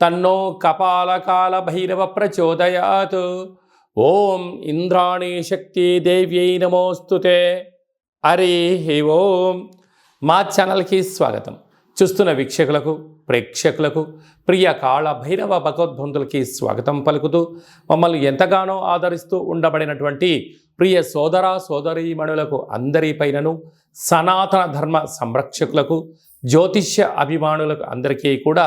తన్నో కపాలకాల భైరవ ప్రచోదయాత్ ఓం ఇంద్రాణి శక్తి దేవ్యై నమోస్తుతే హరి ఓం. మా ఛానల్కి స్వాగతం. చూస్తున్న వీక్షకులకు ప్రేక్షకులకు ప్రియ కాళ భైరవ భగవద్బంధులకి స్వాగతం పలుకుతూ మమ్మల్ని ఎంతగానో ఆదరిస్తూ ఉండబడినటువంటి ప్రియ సోదర సోదరీమణులకు అందరిపైనను సనాతన ధర్మ సంరక్షకులకు జ్యోతిష్య అభిమానులకు అందరికీ కూడా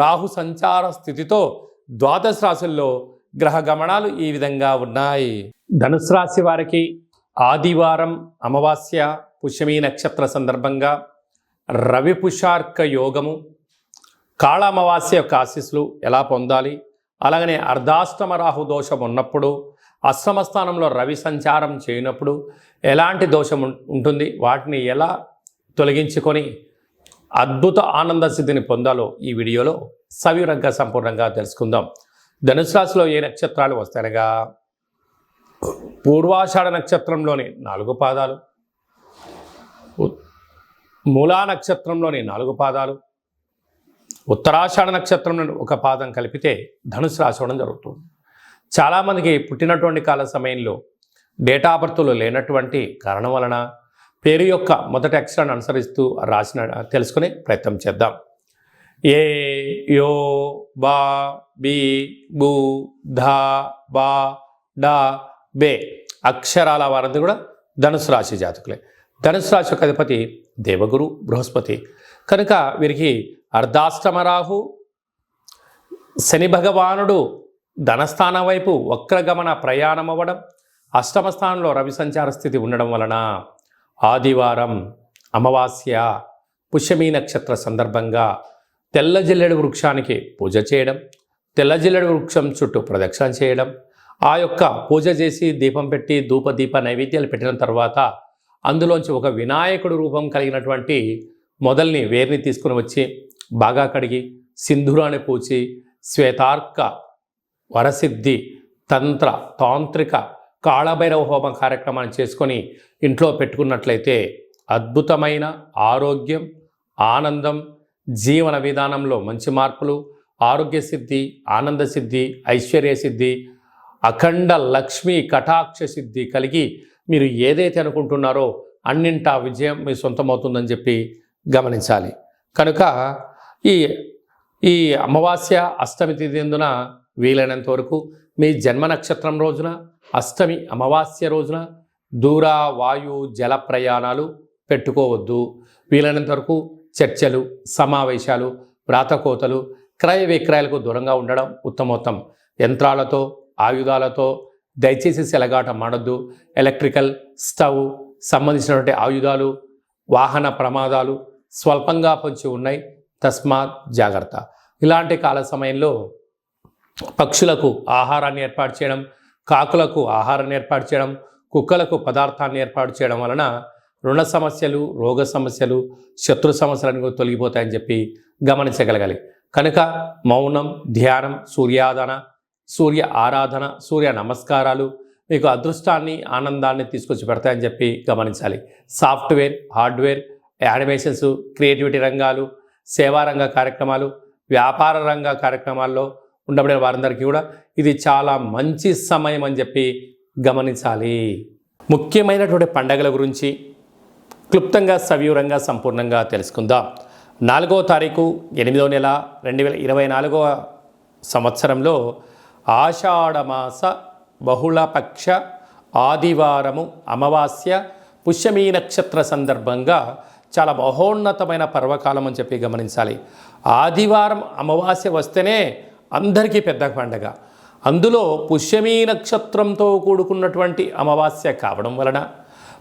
రాహు సంచార స్థితితో ద్వాదశ రాశుల్లో గ్రహ గమనాలు ఈ విధంగా ఉన్నాయి. ధనుసు రాశి వారికి ఆదివారం అమావాస్య పుష్యమీ నక్షత్ర సందర్భంగా రవి పుషార్క యోగము కాళ అమావాస్య యొక్క ఆశీస్సులు ఎలా పొందాలి? అలాగనే అర్ధాష్టమ రాహు దోషం ఉన్నప్పుడు అష్టమ స్థానంలో రవి సంచారం చేయనప్పుడు ఎలాంటి దోషం ఉంటుంది? వాటిని ఎలా తొలగించుకొని అద్భుత ఆనంద సిద్ధిని పొందాలో ఈ వీడియోలో సవివరంగా సంపూర్ణంగా తెలుసుకుందాం. ధనుసు రాశిలో ఏ నక్షత్రాలు వస్తాయనగా? పూర్వాషాఢ నక్షత్రంలోని నాలుగు పాదాలు మూలా నక్షత్రంలోని నాలుగు పాదాలు ఉత్తరాషాఢ నక్షత్రంలోని ఒక పాదం కలిపితే ధనుసు రాశి అవ్వడం జరుగుతుంది. చాలామందికి పుట్టినటువంటి కాల సమయంలో డేటా బర్త్లు లేనటువంటి కారణం వలన పేరు యొక్క మొదటి అక్షరాన్ని అనుసరిస్తూ రాసిన తెలుసుకునే ప్రయత్నం చేద్దాం. ఏ యో బా బి బు ధా బా డా బే అక్షరాల వారందరూ కూడా ధనుసు రాశి జాతకులే. ధనుసు రాశి యొక్క అధిపతి దేవగురు బృహస్పతి. కనుక వీరికి అర్ధాష్టమ రాహు శని భగవానుడు ధనస్థానం వైపు వక్రగమన ప్రయాణం అవ్వడం అష్టమ స్థానంలో రవి సంచార స్థితి ఉండడం వలన ఆదివారం అమావాస్య పుష్యమీ నక్షత్ర సందర్భంగా తెల్ల జిల్లెడు వృక్షానికి పూజ చేయడం తెల్ల జిల్లెడు వృక్షం చుట్టూ ప్రదక్షిణ చేయడం ఆ యొక్క పూజ చేసి దీపం పెట్టి ధూప దీప నైవేద్యాలు పెట్టిన తర్వాత అందులోంచి ఒక వినాయకుడు రూపం కలిగినటువంటి మొదల్ని వేర్ని తీసుకుని వచ్చి బాగా కడిగి సింధురాన్ని పూచి శ్వేతార్క వరసిద్ధి తంత్ర తాంత్రిక కాళభైరవ హోమ కార్యక్రమాన్ని చేసుకొని ఇంట్లో పెట్టుకున్నట్లయితే అద్భుతమైన ఆరోగ్యం ఆనందం జీవన విధానంలో మంచి మార్పులు ఆరోగ్య సిద్ధి ఆనంద సిద్ధి ఐశ్వర్య సిద్ధి అఖండ లక్ష్మీ కటాక్ష సిద్ధి కలిగి మీరు ఏదైతే అనుకుంటున్నారో అన్నింటా విజయం మీ సొంతమవుతుందని చెప్పి గమనించాలి. కనుక ఈ ఈ అమావాస్య అష్టమి తిథిందున వీలైనంత వరకు మీ జన్మ నక్షత్రం రోజున అష్టమి అమావాస్య రోజున దూర వాయు జల ప్రయాణాలు పెట్టుకోవద్దు. వీలైనంత వరకు చర్చలు సమావేశాలు వ్రాతకోతలు క్రయ విక్రయాలకు దూరంగా ఉండడం ఉత్తమోత్తం. యంత్రాలతో ఆయుధాలతో దయచేసి సెలగాట మాడద్దు ఎలక్ట్రికల్ స్టవ్ సంబంధించినటువంటి ఆయుధాలు వాహన ప్రమాదాలు స్వల్పంగా పొంచి ఉన్నాయి. తస్మాత్ జాగ్రత్త. ఇలాంటి కాల సమయంలో పక్షులకు ఆహారాన్ని ఏర్పాటు చేయడం కాకులకు ఆహారాన్ని ఏర్పాటు చేయడం కుక్కలకు పదార్థాన్ని ఏర్పాటు చేయడం వలన రుణ సమస్యలు రోగ సమస్యలు శత్రు సమస్యలను తొలగిపోతాయని చెప్పి గమనించగలగాలి. కనుక మౌనం ధ్యానం సూర్యాదన సూర్య ఆరాధన సూర్య నమస్కారాలు మీకు అదృష్టాన్ని ఆనందాన్ని తీసుకొచ్చి పెడతాయని చెప్పి గమనించాలి. సాఫ్ట్వేర్ హార్డ్వేర్ యానిమేషన్స్ క్రియేటివిటీ రంగాలు సేవారంగ కార్యక్రమాలు వ్యాపార రంగ కార్యక్రమాల్లో ఉండబడిన వారందరికీ కూడా ఇది చాలా మంచి సమయం అని చెప్పి గమనించాలి. ముఖ్యమైనటువంటి పండగల గురించి క్లుప్తంగా సవివరంగా సంపూర్ణంగా తెలుసుకుందాం. నాలుగవ తారీఖు ఎనిమిదవ నెల రెండు వేల ఇరవై నాలుగవ సంవత్సరంలో ఆషాఢమాస బహుళపక్ష ఆదివారము అమావాస్య పుష్యమీ నక్షత్ర సందర్భంగా చాలా మహోన్నతమైన పర్వకాలం అని చెప్పి గమనించాలి. ఆదివారం అమావాస్య వస్తేనే అందరికీ పెద్ద పండగ. అందులో పుష్యమీ నక్షత్రంతో కూడుకున్నటువంటి అమావాస్య కావడం వలన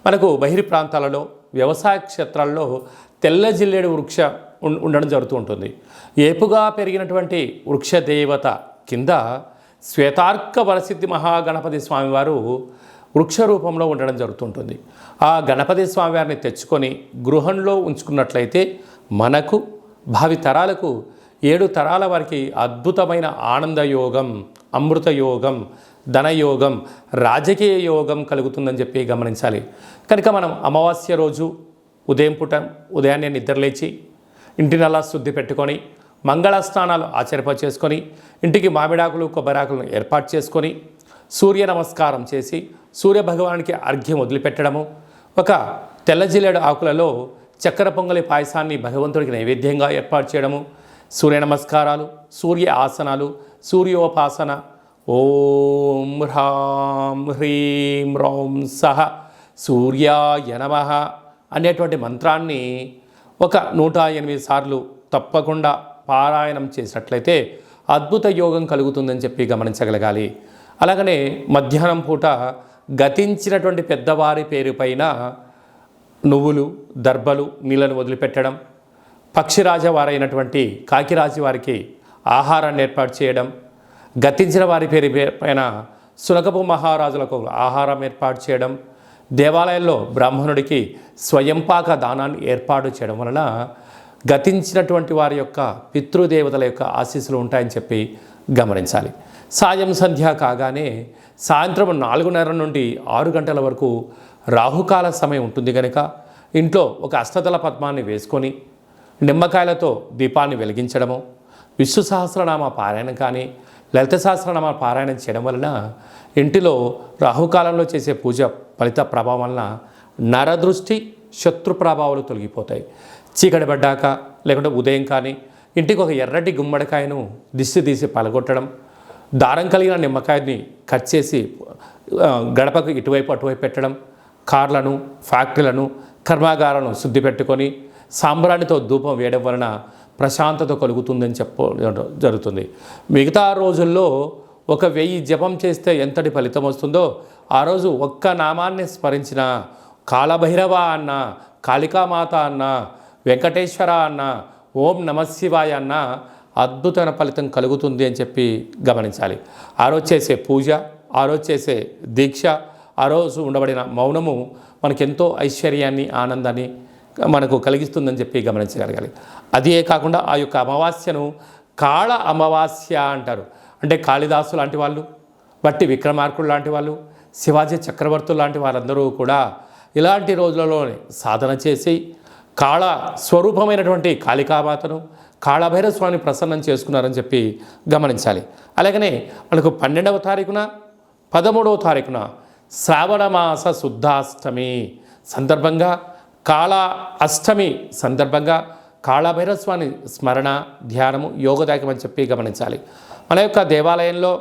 మనకు బహిరి ప్రాంతాలలో వ్యవసాయ క్షేత్రాల్లో తెల్ల జిల్లేడు వృక్ష ఉం- ఉండడం జరుగుతూ ఉంటుంది. ఏపుగా పెరిగినటువంటి వృక్ష దేవత కింద శ్వేతార్క వరసిద్ధి మహాగణపతి స్వామివారు వృక్ష రూపంలో ఉండడం జరుగుతుంటుంది ఆ గణపతి స్వామివారిని తెచ్చుకొని గృహంలో ఉంచుకున్నట్లయితే మనకు భావి తరాలకు ఏడు తరాల వారికి అద్భుతమైన ఆనందయోగం అమృతయోగం ధనయోగం రాజకీయ యోగం కలుగుతుందని చెప్పి గమనించాలి. కనుక మనం అమావాస్య రోజు ఉదయం పూట ఉదయాన్నే నిద్రలేచి ఇంటినల్లా శుద్ధి పెట్టుకొని మంగళ స్నానాలు ఆచరింప చేసుకొని ఇంటికి మామిడాకులు కొబ్బరాకులను ఏర్పాటు చేసుకొని సూర్య నమస్కారం చేసి సూర్య భగవానికి అర్ఘ్యం వదిలిపెట్టడము ఒక తెల్లజిల్లేడు ఆకులలో చక్కెర పొంగలి పాయసాన్ని భగవంతుడికి నైవేద్యంగా ఏర్పాటు చేయడము సూర్య నమస్కారాలు సూర్య ఆసనాలు సూర్యోపాసన. ఓం హ్రాం హ్రీం రౌం సహ సూర్యాయ నమ అనేటువంటి మంత్రాన్ని ఒక నూట ఎనిమిది సార్లు తప్పకుండా పారాయణం చేసినట్లయితే అద్భుత యోగం కలుగుతుందని చెప్పి గమనించగలగాలి. అలాగనే మధ్యాహ్నం పూట గతించినటువంటి పెద్దవారి పేరుపైన నువ్వులు దర్భలు నీళ్ళను వదిలిపెట్టడం పక్షిరాజ వారైనటువంటి కాకిరాజు వారికి ఆహారాన్ని ఏర్పాటు చేయడం గతించిన వారి పేరు పైన సునకపు మహారాజులకు ఆహారం ఏర్పాటు చేయడం దేవాలయంలో బ్రాహ్మణుడికి స్వయంపాక దానాన్ని ఏర్పాటు చేయడం వలన గతించినటువంటి వారి యొక్క పితృదేవతల యొక్క ఆశీస్సులు ఉంటాయని చెప్పి గమనించాలి. సాయం సంధ్య కాగానే సాయంత్రం నాలుగున్నర నుండి ఆరు గంటల వరకు రాహుకాల సమయం ఉంటుంది కనుక ఇంట్లో ఒక అష్టదళ పద్మాన్ని వేసుకొని నిమ్మకాయలతో దీపాన్ని వెలిగించడము విష్ణు సహస్రనామ పారాయణం కానీ లలిత సహస్రనామ పారాయణం చేయడం వలన ఇంటిలో రాహుకాలంలో చేసే పూజ ఫలిత ప్రభావం వలన నరదృష్టి శత్రు ప్రభావాలు తొలగిపోతాయి. చీకటి పడ్డాక లేకుంటే ఉదయం కానీ ఇంటికి ఒక ఎర్రటి గుమ్మడికాయను దిష్టి తీసి పలగొట్టడం దారం కలిగిన నిమ్మకాయని కట్ చేసి గడపకు ఇటువైపు అటువైపు పెట్టడం కార్లను ఫ్యాక్టరీలను కర్మాగారాలను శుద్ధి పెట్టుకొని సాంబ్రాణితో ధూపం వేయడం వలన ప్రశాంతత కలుగుతుందని చెప్ప జరుగుతుంది. మిగతా రోజుల్లో ఒక వెయ్యి జపం చేస్తే ఎంతటి ఫలితం వస్తుందో ఆ రోజు ఒక్క నామాన్ని స్మరించిన కాలభైరవ అన్న కాళికామాత అన్న వెంకటేశ్వర అన్న ఓం నమశివాయ అన్న అద్భుతమైన ఫలితం కలుగుతుంది అని చెప్పి గమనించాలి. ఆ రోజు చేసే పూజ ఆ రోజు చేసే దీక్ష ఆ రోజు ఉండబడిన మౌనము మనకెంతో ఐశ్వర్యాన్ని ఆనందాన్ని మనకు కలిగిస్తుందని చెప్పి గమనించగలగాలి. అదే కాకుండా ఆ యొక్క అమావాస్యను కాళ అమావాస్య అంటారు. అంటే కాళిదాసు లాంటి వాళ్ళు బట్టి విక్రమార్కుడు లాంటి వాళ్ళు శివాజీ చక్రవర్తులు లాంటి వారందరూ కూడా ఇలాంటి రోజులలోనే సాధన చేసి కాళ స్వరూపమైనటువంటి కాళికామాతను కాళభైరవ స్వామిని ప్రసన్నం చేసుకున్నారని చెప్పి గమనించాలి. అలాగనే మనకు పన్నెండవ తారీఖున పదమూడవ తారీఖున శ్రావణ మాస శుద్ధాష్టమి సందర్భంగా కాళా అష్టమి సందర్భంగా కాలభైరవస్వామి స్మరణ ధ్యానము యోగదాయకం అని చెప్పి గమనించాలి. మన యొక్క దేవాలయంలో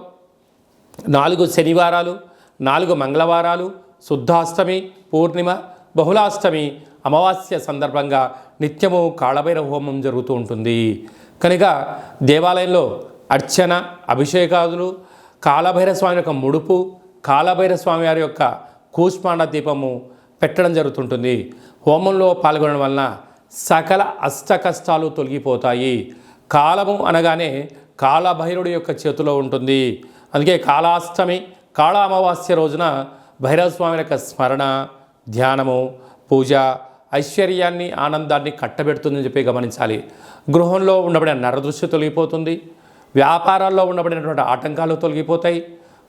నాలుగు శనివారాలు నాలుగు మంగళవారాలు శుద్ధాష్టమి పూర్ణిమ బహుళాష్టమి అమావాస్య సందర్భంగా నిత్యము కాళభైరవ హోమం జరుగుతూ ఉంటుంది. కనుక దేవాలయంలో అర్చన అభిషేకాదులు కాళభైరస్వామి యొక్క ముడుపు కాళభైరస్వామి వారి యొక్క కూష్మాండ దీపము పెట్టడం జరుగుతుంటుంది. హోమంలో పాల్గొనడం వలన సకల అష్ట కష్టాలు తొలగిపోతాయి. కాలము అనగానే కాలభైరుడి యొక్క చేతిలో ఉంటుంది. అందుకే కాళాష్టమి కాళ అమావాస్య రోజున భైరవస్వామి యొక్క స్మరణ ధ్యానము పూజ ఐశ్వర్యాన్ని ఆనందాన్ని కట్టబెడుతుందని చెప్పి గమనించాలి. గృహంలో ఉండబడిన నరదృష్టి తొలగిపోతుంది. వ్యాపారాల్లో ఉండబడినటువంటి ఆటంకాలు తొలగిపోతాయి.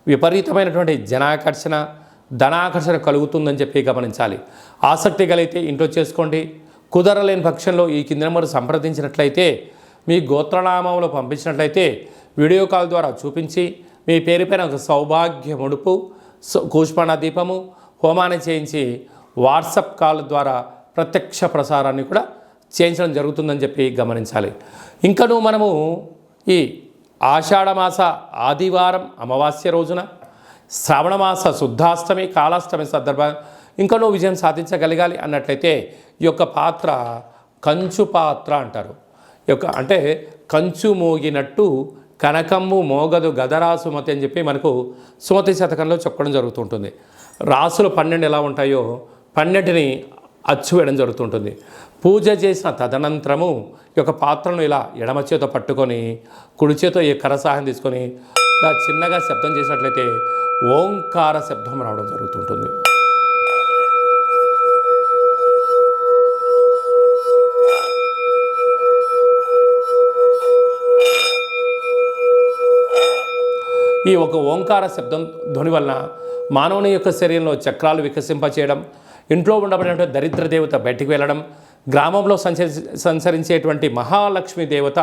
విపరీతమైనటువంటి జనాకర్షణ ధనాకర్షణ కలుగుతుందని చెప్పి గమనించాలి. ఆసక్తి కలిగితే ఇంట్లో చేసుకోండి. కుదరలేని పక్షంలో ఈ కింద నెంబర్ సంప్రదించినట్లయితే మీ గోత్రనామంలో పంపించినట్లయితే వీడియో కాల్ ద్వారా చూపించి మీ పేరుపైన ఒక సౌభాగ్య ముడుపు స- దీపము హోమాన్ని చేయించి వాట్సప్ కాల్ ద్వారా ప్రత్యక్ష ప్రసారాన్ని కూడా చేయించడం జరుగుతుందని చెప్పి గమనించాలి. ఇంకను మనము ఈ ఆషాఢమాస ఆదివారం అమావాస్య రోజున శ్రావణమాస శుద్ధాష్టమి కాలాష్టమి సందర్భం ఇంకా నువ్వు విజయం సాధించగలగాలి అన్నట్లయితే ఈ యొక్క పాత్ర కంచు పాత్ర అంటారు. ఈ యొక్క అంటే కంచు మోగినట్టు కనకమ్ము మోగదు గదరా సుమతి అని చెప్పి మనకు సుమతి శతకంలో చెప్పడం జరుగుతుంటుంది. రాసులు పన్నెండు ఎలా ఉంటాయో పన్నెండుని అచ్చు వేయడం జరుగుతుంటుంది. పూజ చేసిన తదనంతరము ఈ యొక్క పాత్రను ఇలా ఎడమ చేత పట్టుకొని కుడి చేతో ఈ కరసాహం తీసుకొని ఇలా చిన్నగా శబ్దం చేసినట్లయితే ఓంకార శబ్దం రావడం జరుగుతుంటుంది. ఈ ఒక ఓంకార శబ్దం ధ్వని వలన మానవుని యొక్క శరీరంలో చక్రాలు వికసింపచేయడం ఇంట్లో ఉండబడినటువంటి దరిద్ర దేవత బయటికి వెళ్ళడం గ్రామంలో సంచరి సంచరించేటువంటి మహాలక్ష్మి దేవత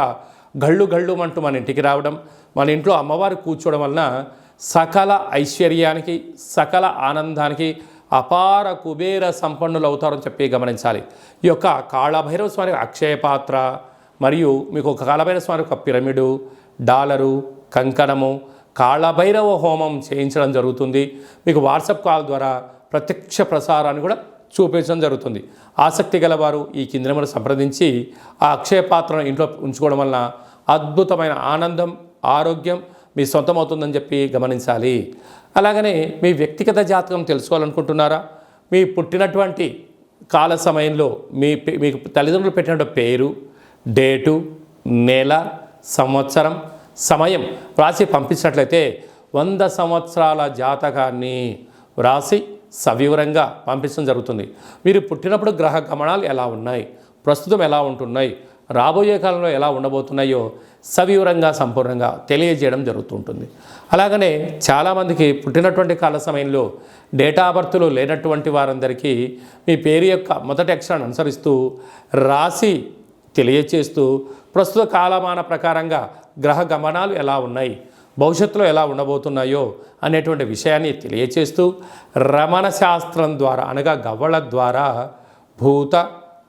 గళ్ళు గళ్ళు అంటూ మన ఇంటికి రావడం మన ఇంట్లో అమ్మవారు కూర్చోవడం వలన సకల ఐశ్వర్యానికి సకల ఆనందానికి అపార కుబేర సంపన్నులు అవుతారని చెప్పి గమనించాలి. ఈ యొక్క కాళభైరవ స్వామి అక్షయ పాత్ర మరియు మీకు ఒక కాళభైరవ స్వామి ఒక పిరమిడు డాలరు కంకణము కాళభైరవ హోమం చేయించడం జరుగుతుంది. మీకు వాట్సాప్ కాల్ ద్వారా ప్రత్యక్ష ప్రసారాన్ని కూడా చూపించడం జరుగుతుంది. ఆసక్తి గలవారు ఈ కింది సంప్రదించి ఆ అక్షయ పాత్రను ఇంట్లో ఉంచుకోవడం వలన అద్భుతమైన ఆనందం ఆరోగ్యం మీ సొంతమవుతుందని చెప్పి గమనించాలి. అలాగనే మీ వ్యక్తిగత జాతకం తెలుసుకోవాలనుకుంటున్నారా? మీ పుట్టినటువంటి కాల సమయంలో మీ పే- మీకు తల్లిదండ్రులు పెట్టినటువంటి పేరు డేటు నెల సంవత్సరం సమయం వ్రాసి పంపించినట్లయితే వంద సంవత్సరాల జాతకాన్ని వ్రాసి సవివరంగా పంపించడం జరుగుతుంది. మీరు పుట్టినప్పుడు గ్రహ గమనాలు ఎలా ఉన్నాయి? ప్రస్తుతం ఎలా ఉంటున్నాయి? రాబోయే కాలంలో ఎలా ఉండబోతున్నాయో సవివరంగా సంపూర్ణంగా తెలియజేయడం జరుగుతుంటుంది. అలాగనే చాలామందికి పుట్టినటువంటి కాల సమయంలో డేటా బర్త్లు లేనటువంటి వారందరికీ మీ పేరు యొక్క మొదటి అక్షరాన్ని అనుసరిస్తూ రాసి తెలియచేస్తూ ప్రస్తుత కాలమాన ప్రకారంగా గ్రహ గమనాలు ఎలా ఉన్నాయి భవిష్యత్తులో ఎలా ఉండబోతున్నాయో అనేటువంటి విషయాన్ని తెలియచేస్తూ రమణ శాస్త్రం ద్వారా అనగా గవ్వల ద్వారా భూత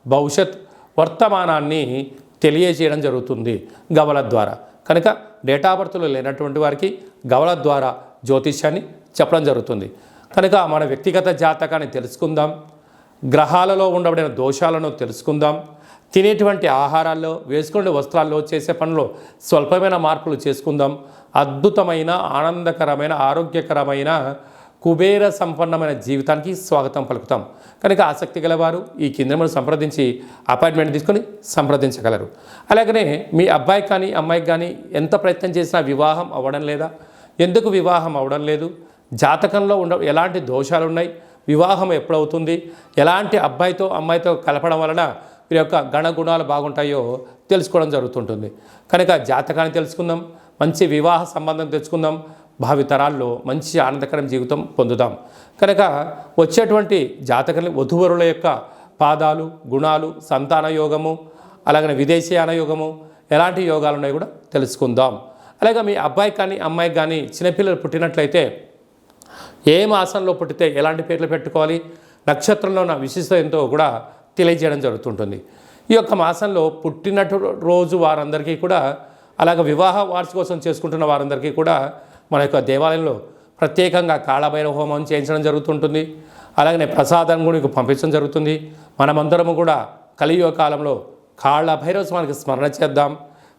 భవిష్యత్ వర్తమానాన్ని తెలియజేయడం జరుగుతుంది గవల ద్వారా. కనుక డేటా బర్త్లు లేనటువంటి వారికి గవల ద్వారా జ్యోతిష్యాన్ని చెప్పడం జరుగుతుంది. కనుక మన వ్యక్తిగత జాతకాన్ని తెలుసుకుందాం. గ్రహాలలో ఉండబడిన దోషాలను తెలుసుకుందాం. తినేటువంటి ఆహారాల్లో వేసుకునే వస్త్రాల్లో చేసే పనులు స్వల్పమైన మార్పులు చేసుకుందాం. అద్భుతమైన ఆనందకరమైన ఆరోగ్యకరమైన కుబేర సంపన్నమైన జీవితానికి స్వాగతం పలుకుతాం. కనుక ఆసక్తి గలవారు ఈ కేంద్రమును మనం సంప్రదించి అపాయింట్మెంట్ తీసుకొని సంప్రదించగలరు. అలాగనే మీ అబ్బాయికి కానీ అమ్మాయికి కానీ ఎంత ప్రయత్నం చేసినా వివాహం అవ్వడం లేదా? ఎందుకు వివాహం అవ్వడం లేదు? జాతకంలో ఉండ ఎలాంటి దోషాలు ఉన్నాయి వివాహం ఎప్పుడవుతుంది? ఎలాంటి అబ్బాయితో అమ్మాయితో కలపడం వలన వీరి యొక్క గణగుణాలు బాగుంటాయో తెలుసుకోవడం జరుగుతుంటుంది. కనుక జాతకాన్ని తెలుసుకుందాం మంచి వివాహ సంబంధం తెచ్చుకుందాం భావితరాల్లో మంచి ఆనందకరం జీవితం పొందుదాం. కనుక వచ్చేటువంటి జాతకం వధువరుల యొక్క పాదాలు గుణాలు సంతాన యోగము అలాగనే విదేశీయాన యోగము ఎలాంటి యోగాలు ఉన్నాయో కూడా తెలుసుకుందాం. అలాగే మీ అబ్బాయి కానీ అమ్మాయికి కానీ చిన్నపిల్లలు పుట్టినట్లయితే ఏ మాసంలో పుట్టితే ఎలాంటి పేర్లు పెట్టుకోవాలి నక్షత్రంలో ఉన్న విశిష్టత ఎంతో కూడా తెలియజేయడం జరుగుతుంటుంది. ఈ యొక్క మాసంలో పుట్టినటు రోజు వారందరికీ కూడా అలాగే వివాహ వార్షికోత్సవం చేసుకుంటున్న వారందరికీ కూడా మన యొక్క దేవాలయంలో ప్రత్యేకంగా కాళభైరవ హోమం చేయించడం జరుగుతుంటుంది. అలాగనే ప్రసాదం కూడా పంపించడం జరుగుతుంది. మనమందరము కూడా కలియుగ కాలంలో కాళభైరవ స్వామికి స్మరణ చేద్దాం.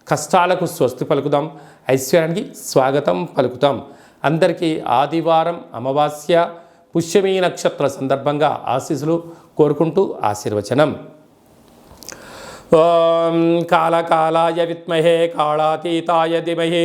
కష్టాలకు స్వస్తి పలుకుదాం. ఐశ్వర్యానికి స్వాగతం పలుకుతాం. అందరికీ ఆదివారం అమావాస్య పుష్యమీ నక్షత్ర సందర్భంగా ఆశీస్సులు కోరుకుంటూ ఆశీర్వచనం. ఓం కాళకాళాయ విత్మహే కాళాతీతాయ ధిమహి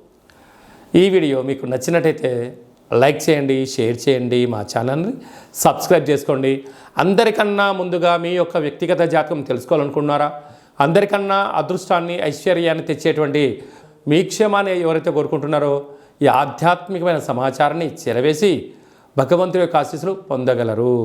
ఈ వీడియో మీకు నచ్చినట్టయితే లైక్ చేయండి షేర్ చేయండి మా ఛానల్ని సబ్స్క్రైబ్ చేసుకోండి. అందరికన్నా ముందుగా మీ యొక్క వ్యక్తిగత జాతకం తెలుసుకోవాలనుకున్నారా అందరికన్నా అదృష్టాన్ని ఐశ్వర్యాన్ని తెచ్చేటువంటి మీ క్షేమాన్ని ఎవరైతే కోరుకుంటున్నారో ఈ ఆధ్యాత్మికమైన సమాచారాన్ని చెరవేసి భగవంతుడి యొక్క ఆశీస్సులు పొందగలరు.